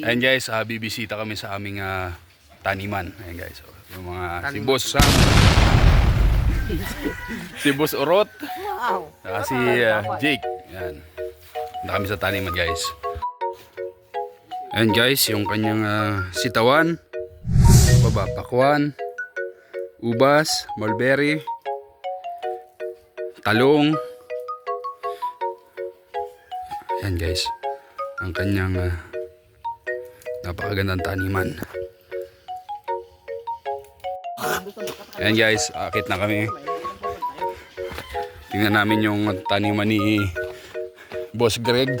Ayan guys, ah, bibisita kami sa aming ah, taniman. Ayan guys, oh, yung mga si Taniman. Boss Sam. si Boss Orot. Wow. Saka si ah, Jake. Ayan. Na kami sa taniman guys. Ayan guys, yung kanyang ah, sitawan. Baba, pakwan. Ubas, mulberry. Talong. Ayan guys. Ang kanyang ah, napakagandang taniman. Ayan guys, akit na kami. Tingnan namin yung taniman ni Boss Greg.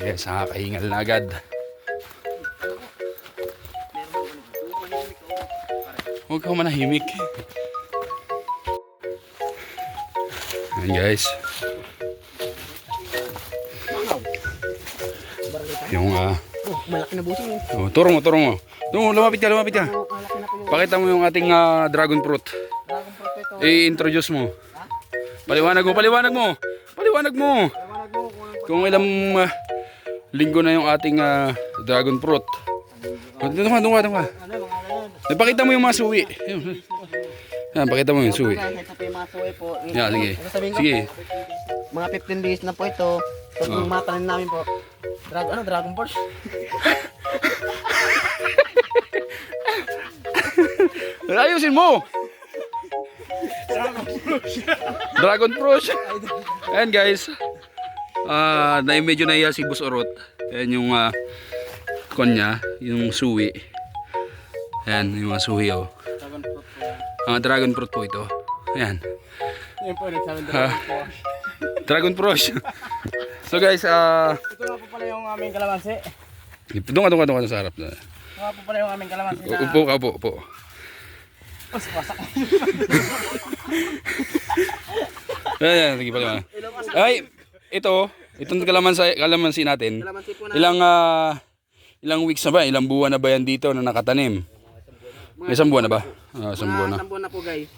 Yes, nakakahingal na agad. Huwag ka manahimik. Ayan guys. Yung ah, Oh, malaki na busing oh, turo mo, turo mo. No, lumapit ka, lumapit ka. Pakita mo yung ating ah, dragon fruit. dragon fruit ito. I-introduce mo. Paliwanag mo, paliwanag mo. Paliwanag mo. Paliwanag kung ilang ah, linggo na yung ating ah, dragon fruit. Doon ka, doon ka. ano, Ipakita mo yung mga suwi. Yan, Yan, pakita mo yung suwi. Ito po yung mga suwi po. Yan, sige. Ano ko? Sige. Mga 15 days na po ito. Tapos Oh. yung mga tanim namin po. Drag, ano, Dragon Force? Ayusin mo! Dragon Fruit. Ayan guys. Ah, na medyo nahiya si Boss Orot. Ayan yung ah, kon niya, yung suwi. Ayan, yung mga suwi oh. Dragon Fruit po. Mga dragon fruit po ito. Ayan. Yan po, nagsabi Ah. Dragon Fruit. so guys, ah, Ito nga po pala yung aming kalamansi. doon ka, doon ka, doon ka sa harap. Ito nga po pala yung aming kalamansi na... Upo ka, upo, upo. Mas wasak. Ayan, sige pala. Ay, ito, itong kalamansi, kalamansi natin. Kalamansi po na... Ilang ah, ilang weeks na ba? Ilang buwan na ba yan dito na nakatanim? May isang buwan na ba? Ah, isang buwan na. Isang buwan na po guys.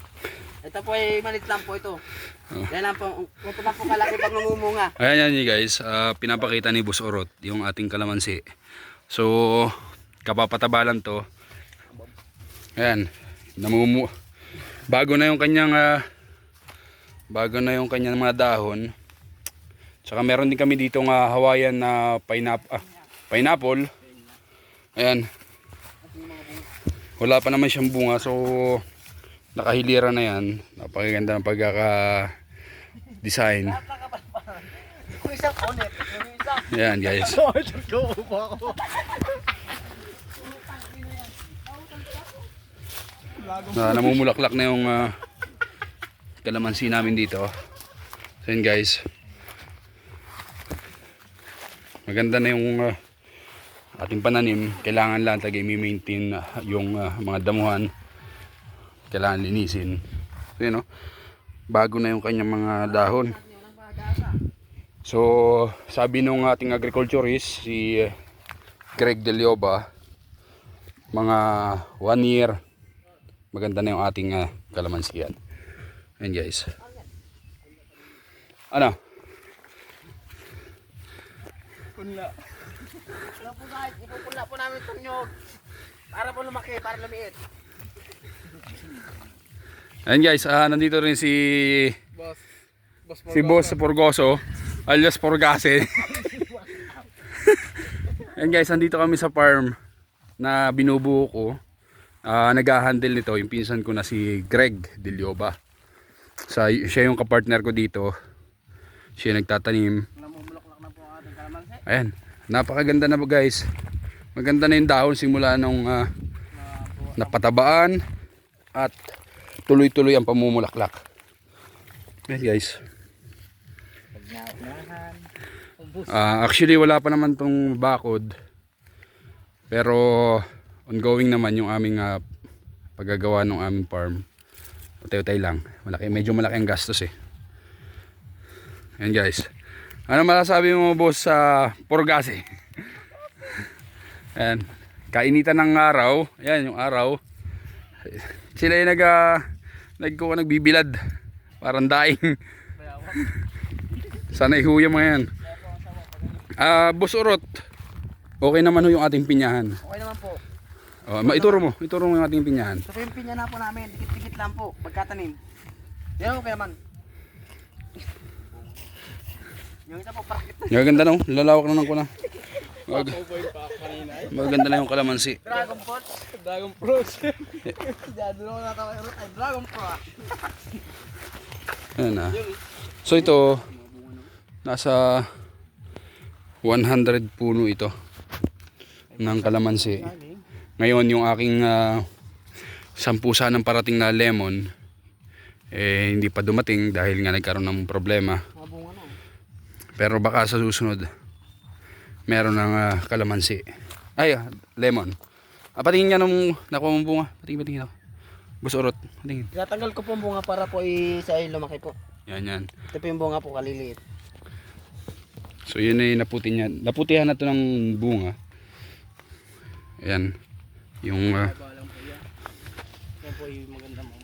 Ito po ay malit lang po ito. Yan lang po. Ito lang po kalaki pag namumunga. Ayan yan guys, ah, pinapakita ni Boss Orot yung ating kalamansi. So, kapapataba lang to. Ayan, namumu bago na yung kanyang ah, bago na yung kanyang mga dahon. Tsaka meron din kami dito nga Hawaiian na pineapple. Ah, pineapple. Ayan. Wala pa naman siyang bunga so nakahilira na yan. Napakaganda ng pagkaka design. Ayan guys. Na namumulaklak na yung ah, kalamansi namin dito. So yun guys. Maganda na yung ah, ating pananim. Kailangan lang tagay maintain yung ah, mga damuhan. Kailangan linisin. So yun oh. Bago na yung kanyang mga dahon. So sabi nung ating agriculturist si eh, Greg Delioba mga one year maganda na yung ating uh, kalamansi yan. Guys. Ano? Punla. Guys. Ipupunla po namin itong nyog. Para po lumaki. Para lumiit. Ayan guys, ah, nandito rin si Boss. Boss si Boss Porgoso alias Porgase. Ayan guys, nandito kami sa farm na binubuo ko. Ah, nag-handle nito yung pinsan ko na si Greg Delioba. Sa siya yung kapartner ko dito. Siya yung nagtatanim. Namumulaklak na po ang ating kalamansi. Ayan, napakaganda na po guys. Maganda na yung dahon simula nung ah, napatabaan at tuloy-tuloy ang pamumulaklak. Ayan guys. Ah, actually wala pa naman tong bakod. Pero ongoing naman yung aming ah, paggagawa ng aming farm. Utay-utay lang. Malaki, medyo malaki ang gastos eh. Ayan guys. Ano masasabi mo boss sa Porgase? Ayan. Kainitan ng araw. Ayan yung araw. Sila yung nag, uh, nagkuha nagbibilad. Parang daing. Sana ihuya mo yan. Ah, Boss Urot. Okay naman ho yung ating pinyahan. Okay naman po. Oh, maituro mo, ituro mo yung ating pinyahan. Po yung pinya na po namin. Dikit-dikit lang po. Pagkatanim. Yan okay naman. Yung isa po, parakit na. Maganda no, lalawak na ng kuna. Mag maganda na yung kalamansi. Dragon Fruit. Dragon Fruit. Dragon Fruit. Ayan na. So ito, nasa 100 puno ito ng kalamansi. Ngayon yung aking uh, sampu sanang parating na lemon, eh hindi pa dumating dahil nga nagkaroon ng problema. Mga. Pero baka sa susunod, meron ng ah, kalamansi. Ay, ah, lemon. Ah, patingin nga nung nakuha mong bunga. Patingin, patingin ako. Gusto urot. Patingin. Tinatanggal ko po ang bunga para po i- sa ay lumaki po. Yan, yan. Ito po yung bunga po kaliliit. So yun ay naputi niya. Naputihan na to ng bunga. Ayan. Yung ah, Yan po yung maganda mo.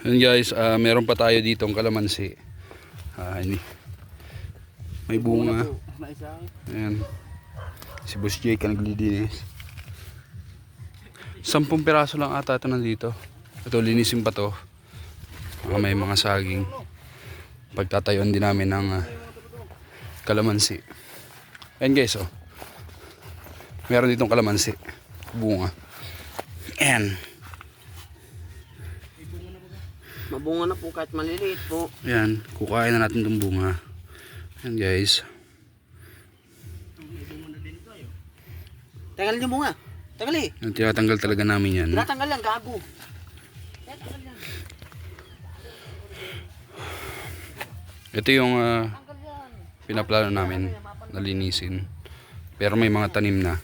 Yun guys, ah, meron pa tayo dito ang kalamansi. Ah, ini. May bunga. Ayan. Si Boss Jake ang naglilinis. Sampung piraso lang ata ito nandito. Ito, linisin pa to. Mga may mga saging. Pagtatayuan din namin ng ah, kalamansi. Ayan guys, oh. Meron ditong kalamansi. Bunga. Ayan. Mabunga na po kahit maliliit po. Ayan. Kukain na natin itong bunga. Ayan guys. Tanggalin yung bunga. Tanggalin. Ayan, tinatanggal talaga namin yan. Tinatanggal yan, gago. Tinatanggal yan. Ito yung yan. pinaplano namin na linisin. Pero may mga tanim na.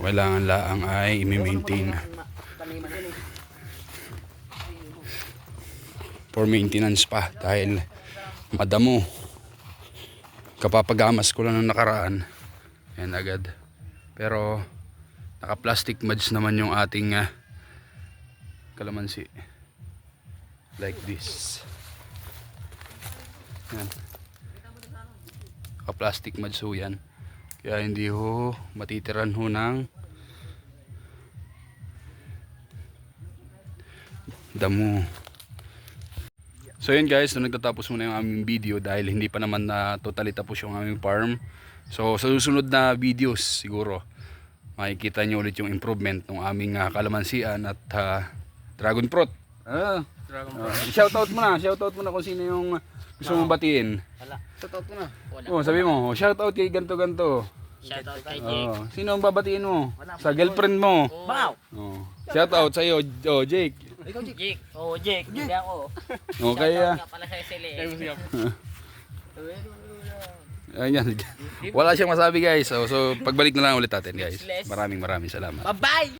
Kailangan laang ay i-maintain for maintenance pa dahil madamo. Kapapagamas ko lang ng nakaraan. Yan agad. Pero naka-plastic muds naman yung ating ah, kalamansi. Like this. Yan. Naka-plastic muds ho yan. Kaya hindi ho matitiran ho ng damo. So yun guys, so nagtatapos muna yung aming video dahil hindi pa naman na totally tapos yung aming farm. So sa susunod na videos siguro makikita nyo ulit yung improvement ng aming ah, kalamansian at ah, dragon fruit. Ah, ah, shout out mo na, shout out mo na kung sino yung gusto mong batiin. Wala. Totoo po na. Wala. Oh, sabi mo, shout out kay ganto ganto. Shoutout kay Oh, sino ang babatiin mo? Sa girlfriend mo. Wow! Oh, shout out sa iyo, oh, Jake. Ikaw, Jake. Jake, oh Jake, hindi ako. Oh, kaya Nga pala sa sili. Ayan. Wala siyang masabi guys. So, so pagbalik na lang ulit natin guys. Maraming maraming salamat. Bye-bye!